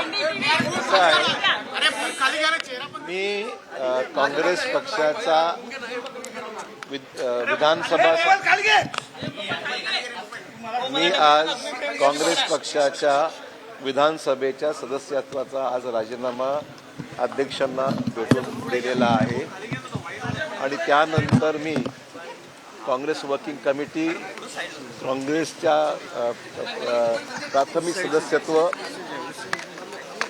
आहे मी काँग्रेस पक्षाचा विधानसभा मी आज काँग्रेस पक्षाच्या विधानसभेच्या सदस्यत्वाचा आज राजीनामा अध्यक्षांना भेटून दिलेला आहे. आणि त्यानंतर मी काँग्रेस वर्किंग कमिटी काँग्रेसच्या प्राथमिक सदस्यत्व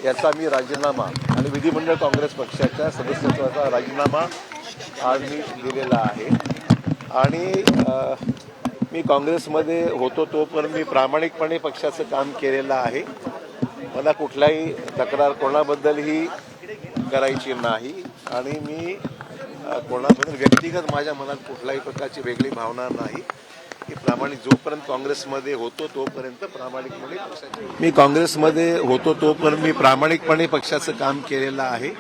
याचा मी राजीनामा आणि विधिमंडळ काँग्रेस पक्षाच्या सदस्यत्वाचा राजीनामा आज मी दिलेला आहे. आणि मी काँग्रेसमध्ये होतो तो पण मी प्रामाणिकपणे पक्षाचं काम केलेलं आहे. मला कुठलाही तक्रार कोणाबद्दलही करायची नाही. आणि मी कोणाबद्दल व्यक्तिगत माझ्या मनात कुठल्याही प्रकारची वेगळी भावना नाही. की प्रामाणिक जोपर्यंत काँग्रेसमध्ये होतो तोपर्यंत प्रामाणिकपणे मी काँग्रेसमध्ये होतो तोपर्यंत मी प्रामाणिकपणे पक्षाचं काम केलेलं आहे.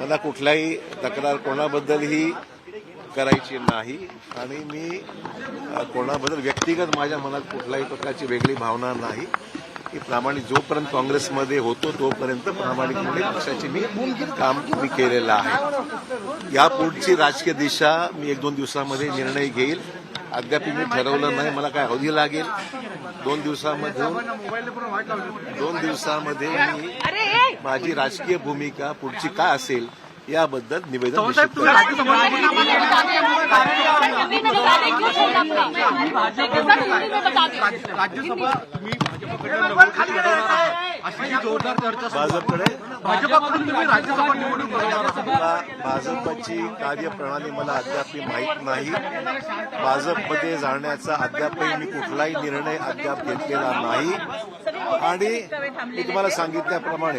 मला कुठलाही तक्रार कोणाबद्दलही करायची नाही. आणि मी कोणाबद्दल व्यक्तिगत माझ्या मनात कुठल्याही प्रकारची वेगळी भावना नाही की प्रामाणिक जोपर्यंत काँग्रेसमध्ये होतो तोपर्यंत प्रामाणिकपणे पक्षाचे मी काम मी केलेलं आहे. यापुढची राजकीय दिशा मी एक दोन दिवसामध्ये निर्णय घेईल. अद्याप मी ठरवलं नाही. मला काय अवधी लागेल? दोन दिवसामधून दोन दिवसामध्ये मी माझी राजकीय भूमिका पुढची काय असेल याबद्दल निवेदन. राज्यसभा अशी जी जोरदार चर्चा. भाजपकडे भाजपकडून तुम्ही राज्यसभा निवडणूक लढवणार आहात. मला भाजपची कार्यप्रणाली मला अद्याप माहीत नाही. भाजपमध्ये जाण्याचा अद्यापही मी कुठलाही निर्णय अद्याप घेतलेला नाही. आणि मी तुम्हाला सांगितल्याप्रमाणे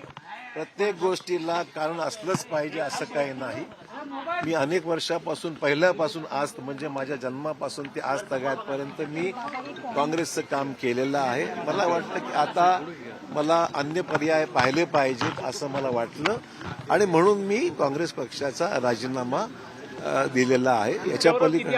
प्रत्येक गोष्टीला कारण असलंच पाहिजे असं काही नाही. मी अनेक वर्षापासून पहिल्यापासून आज म्हणजे माझ्या जन्मापासून ते आज तगायतपर्यंत मी काँग्रेसचं काम केलेलं आहे. मला वाटलं की आता मला अन्य पर्याय पाहिले पाहिजेत असं मला वाटलं. आणि म्हणून मी काँग्रेस पक्षाचा राजीनामा दिलेला आहे. याच्या पलीकडे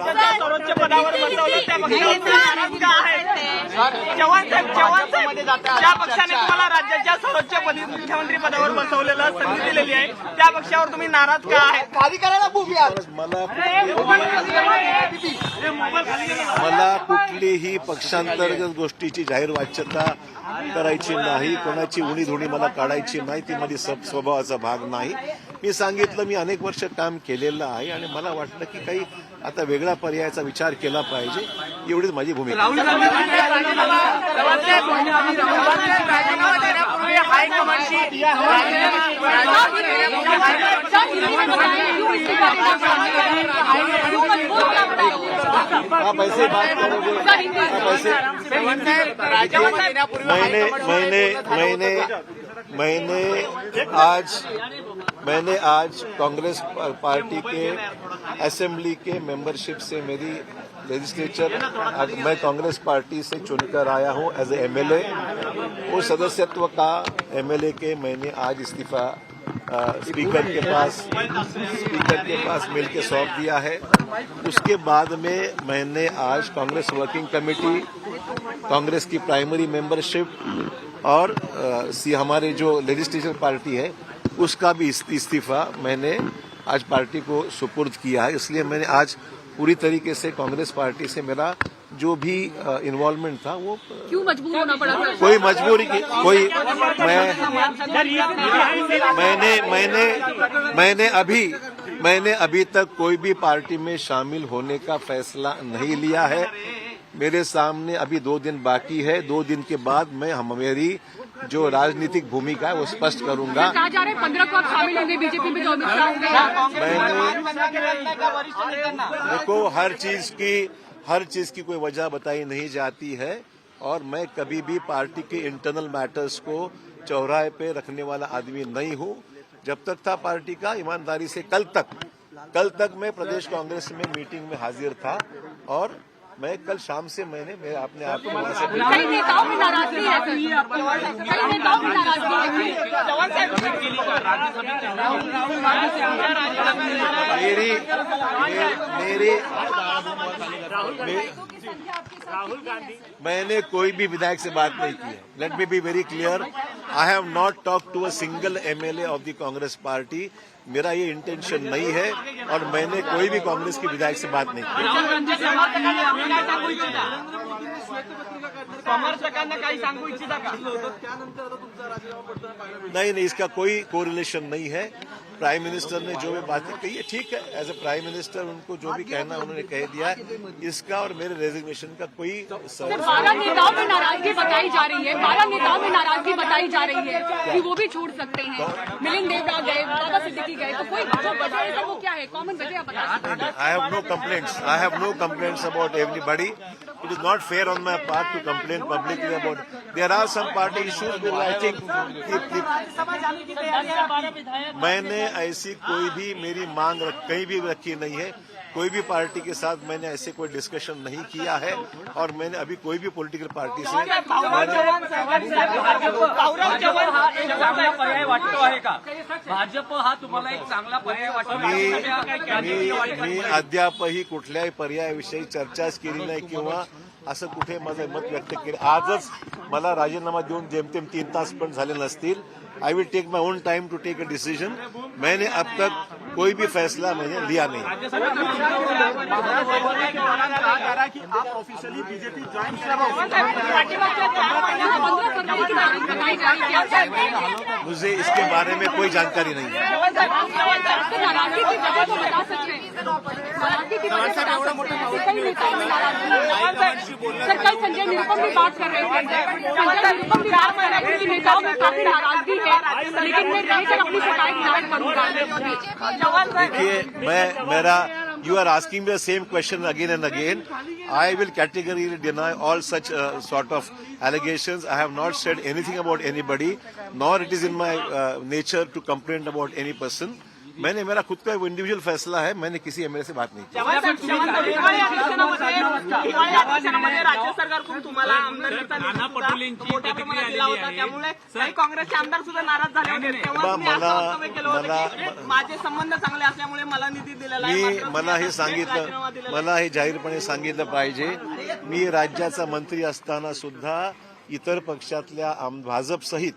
वन एट टाइम सर्वोच्च पदावर बसवलं त्या पक्षावर नाराज का आहे? चव्हाण साहेब चव्हाण साहेब ज्या पक्षाने तुम्हाला राज्याच्या सर्वोच्च पदी मुख्यमंत्री पदावर बसवलेलं संधी दिलेली आहे. त्या पक्षावर तुम्ही नाराज का आहे. भूमी मला मला कुठलीही पक्षांतर्गत गोष्टीची जाहीर वाच्यता करायची नाही कोणाची उणी धुणी मला काढायची नाही ती माझी स्वभावाचा भाग नाही. मी सांगितलं मी अनेक वर्ष काम केलेलं आहे आणि मला वाटलं की काही आता वेगळा पर्यायाचा विचार केला पाहिजे एवढीच माझी भूमिका हाँ पैसे हाँ मैंने मैंने मैंने मैंने आज मैंने आज कांग्रेस पार्टी के असेंबली के मेंबरशिप से मेरी लेजिस्लेचर मैं कांग्रेस पार्टी से चुनकर आया हूँ एज ए एमएलए उस सदस्यत्व का एमएलए के मैंने आज इस्तीफा स्पीकर के पास स्पीकर के पास मिल के सौंप दिया है। उसके बाद में मैंने आज कांग्रेस वर्किंग कमेटी कांग्रेस की प्राइमरी मेंबरशिप और सी, हमारे जो लेजिस्लेचर पार्टी है उसका भी इस्तीफा मैंने आज पार्टी को सुपुर्द किया है। इसलिए मैंने आज पूरी तरीके से कांग्रेस पार्टी से मेरा जो भी इन्वॉल्वमेंट था वो क्यों मजबूर होना पड़ा कोई मजबूरी की कोई मैं मैंने मैंने मैंने अभी मैंने अभी तक कोई भी पार्टी में शामिल होने का फैसला नहीं लिया है। मेरे सामने अभी दो दिन बाकी है। दो दिन के बाद मैं हम मेरी जो राजनीतिक भूमिका है वो स्पष्ट करूँगा। कहा जा रहा पंद्रह को आप शामिल होंगे बीजेपी में जो देखो हर चीज़ की हर चीज़ की कोई वजह बताई नहीं जाती है और मैं कभी भी पार्टी के इंटरनल मैटर्स को चौराहे पे रखने वाला आदमी नहीं हूँ। जब तक था पार्टी का ईमानदारी से कल तक कल तक मैं प्रदेश कांग्रेस में मीटिंग में हाजिर था और मैं कल शाम से मैंने मेरे अपने आप को वहाँ से कई नेताओं में नाराज़गी है सर कई नेताओं में नाराज़गी है चव्हाण साहेब मेरी मेरी गांधी। मैंने कोई भी विधायक से बात नहीं की है। Let me be very clear I have not talk to a single MLA of the Congress party मेरा ये इंटेंशन नहीं है और मैंने कोई भी कांग्रेस के विधायक से बात नहीं की। राहुल गांधी से बात केली आहे. समर्थकांना काही सांगू इच्छिता का? नहीं नहीं इसका कोई कोरिलेशन नहीं है। प्राइम मिनिस्टर ने जो भी बातें कही है ठीक है एज ए प्राइम मिनिस्टर उनको जो भी कहना उन्होंने कह दिया है। इसका और मेरे रेजिग्नेशन का कोई बारह नेताओं में नाराज़गी बताई जा रही है बारह नेताओं में नाराज़गी बताई जा रही है कि वो भी छोड़ सकते हैं। मिलिंद देवरा गए बाबा सिद्दीकी गए तो कोई वजह वो क्या है? कॉमन वजह आप बता सकते हैं? I have no complaints. I have no complaints about everybody. It is not fair on my part to complain publicly about. There are some party issues which I think. keep- keep- मैंने ऐसी कोई भी मेरी मांग रख- कहीं भी रखी नहीं है कोई भी पार्टी के साथ मैंने ऐसे कोई डिस्कशन नहीं किया है और मैंने अभी कोई भी पॉलिटिकल पार्टी से भाऊराव चव्हाण हा एक चांगला पर्याय वाटतो आहे का भाजप हा तुम्हाला एक चांगला पर्याय वाटतो का? मी अद्यापही कुठल्याही पर्यायाविषयी चर्चाच केली नाही किंवा असं कुठे मत व्यक्त केलं. आजच मला राजीनामा देऊन जेमतेम तीन तास पण झाले I will take my own time to take a decision मैंने अब तक कोई भी फैसला मैंने लिया नहीं? मुझे इसके बारे में कोई जानकारी नहीं है। सर कल संजय निरुपम भी बात कर रहे थे संजय निरुपम भी बात कर रहे थे नेताओं में काफ़ी नाराज़गी है लेकिन मैं रहकर अपनी शिकायत दायर करूँगा देखिए मैं मेरा you are asking the same question again and again I will categorically deny all such sort of allegations. I have not said anything about anybody nor it is in my uh, nature to complain about any person. मैंने मेरा खुद का individual फैसला है मैंने किसी MLA से बात नहीं की। राज्य सरकारकडून तुम्हाला आमदारकीचा त्यामुळे काही काँग्रेसचे आमदार सुद्धा नाराज झाले होते. तेव्हा तुम्ही असं मला- वक्तव्य केलं होतं की मला- माझे संबंध चांगले असल्यामुळे मला निधी दिलेला आहे. मी मात्र मला हे सांगितलं. मला हे जाहीरपणे सांगितलं पाहिजे. मी राज्याचा मंत्री असताना सुद्धा इतर पक्षातल्या भाजप सहित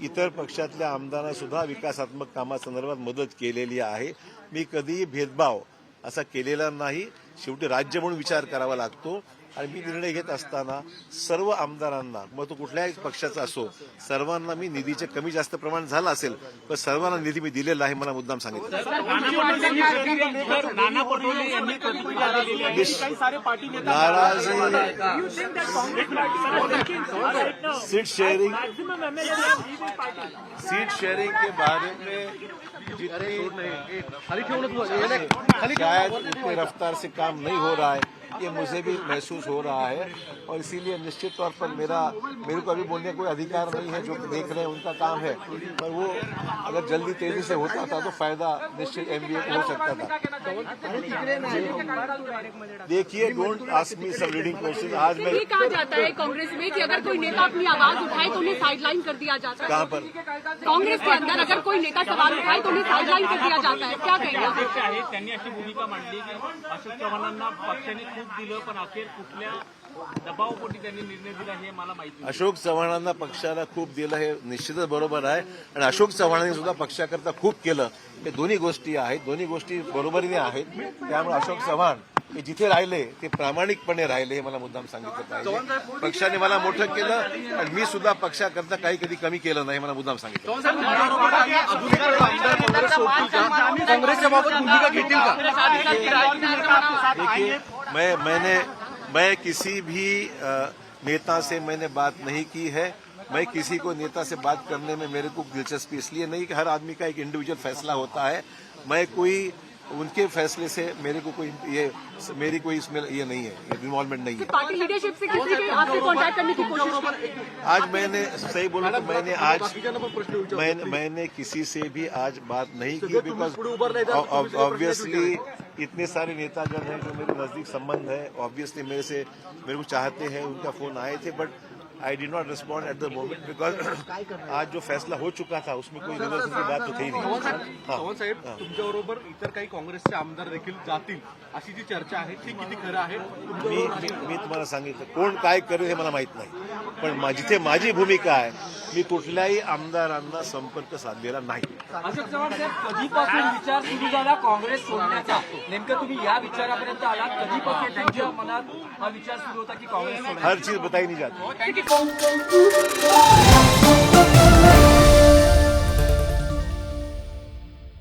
इतर पक्षातल्या आमदारांना सुद्धा विकासात्मक कामासंदर्भात मदत केलेली आहे. मी कधीही भेदभाव असा केलेला नाही. शेवटी राज्य म्हणून विचार करावा लागतो. आणि मी निर्णय घेत असताना सर्व आमदारांना मग तो कुठल्याही पक्षाचा असो सर्वांना मी निधीचे कमी जास्त प्रमाण झालं असेल पण सर्वांना निधी मी दिलेला आहे मला मुद्दाम सांगितलं. नाना पटोले यांनी प्रतिक्रिया दिलेली आहे की काही सारे पार्टी नेता नाराजी. सीट शेयरिंग सीट शेयरिंग के बारे में जितनी शायद उतनी रफ्तार से काम नहीं हो रहा है। ये मुझे भी महसूस हो रहा है और इसीलिए निश्चित तौर पर मेरा मेरे को अभी बोलने का कोई अधिकार नहीं है जो देख रहे हैं उनका काम है। पर वो अगर जल्दी तेज़ी से होता था तो फ़ायदा निश्चित एमबीए को हो सकता था। देखिए don't ask me some leading question आज मैं कहा जाता है कांग्रेस में कि अगर कोई नेता अपनी आवाज़ उठाए तो उन्हें साइडलाइन कर दिया जाता है। कहाँ पर? कांग्रेस के अंदर अगर कोई नेता सवाल उठाए तो उन्हें साइडलाइन कर दिया जाता है। क्या कहेंगे त्यांनी अशी भूमिका मांडली की अशोक चव्हाणांना पक्षाने खूप दिलं पण अखेर कुठल्या दबावपोटी त्यांनी निर्णय दिला हे मला माहिती. अशोक चव्हाणांना पक्षाला खूप दिलं हे निश्चितच बरोबर आहे. आणि अशोक चव्हाणांनी सुद्धा पक्षाकरता खूप केलं. हे दोन्ही गोष्टी आहेत दोन्ही गोष्टी बरोबरीने आहेत. त्यामुळे अशोक चव्हाण हे जिथे राहिले ते प्रामाणिकपणे राहिले हे मला मुद्दाम सांगितलं पाहिजे. पक्षाने मला मोठं केलं आणि मी सुद्धा पक्षाकरता काही कधी कमी केलं नाही मला मुद्दाम सांगितलं. काँग्रेसच्या बाबत भूमिका घेतील का? मैं मैंने मैं किसी भी नेता से मैंने बात नहीं की है। मैं किसी को नेता से बात करने में मेरे को दिलचस्पी इसलिए नहीं कि हर आदमी का एक इंडिविजुअल फैसला होता है। मैं कोई उनके फैसले से मेरे को कोई ये मेरी कोई इसमें ये नहीं है इन्वॉल्वमेंट नहीं है। पार्टी लीडरशिप से किसी भी आपसे कॉन्टैक्ट करने की कोशिश की? आज मैंने सही बोला तो मैंने आज. मैंने मैंने किसी से भी आज बात नहीं की प्रश्न ऑब्वियसली इतने सारे नेतागण हैं जो मेरे नज़दीक संबंध है। ऑब्वियसली मेरे से मेरे को चाहते हैं उनका फ़ोन आए थे but I did not respond at the moment because आज जो फैसला हो चुका था उसमें कोई की बात तो थी नहीं। साहेब हाँ. साहेब तुमच्याबरोबर इतर काही काँग्रेसचे आमदार देखील जातील अशी जी चर्चा आहे ती किती खरं आहे? मी तुमच्याबरोबर मी मी तुम्हाला सांगितलं कोण काय करेल हे मला माहित नाही. पण जिथे माझी भूमिका आहे मी कुठल्याही आमदारांना संपर्क साधलेला नाही. अशोक चव्हाण साहेब कधीपासून विचार सुरू झाला काँग्रेस सोडण्याचा? नेमकं तुम्ही या विचारापर्यंत आलात? कधीपासून तुमच्या मनात हा विचार सुरू होता की काँग्रेस सोडायचा हर चीज बताई नहीं जाती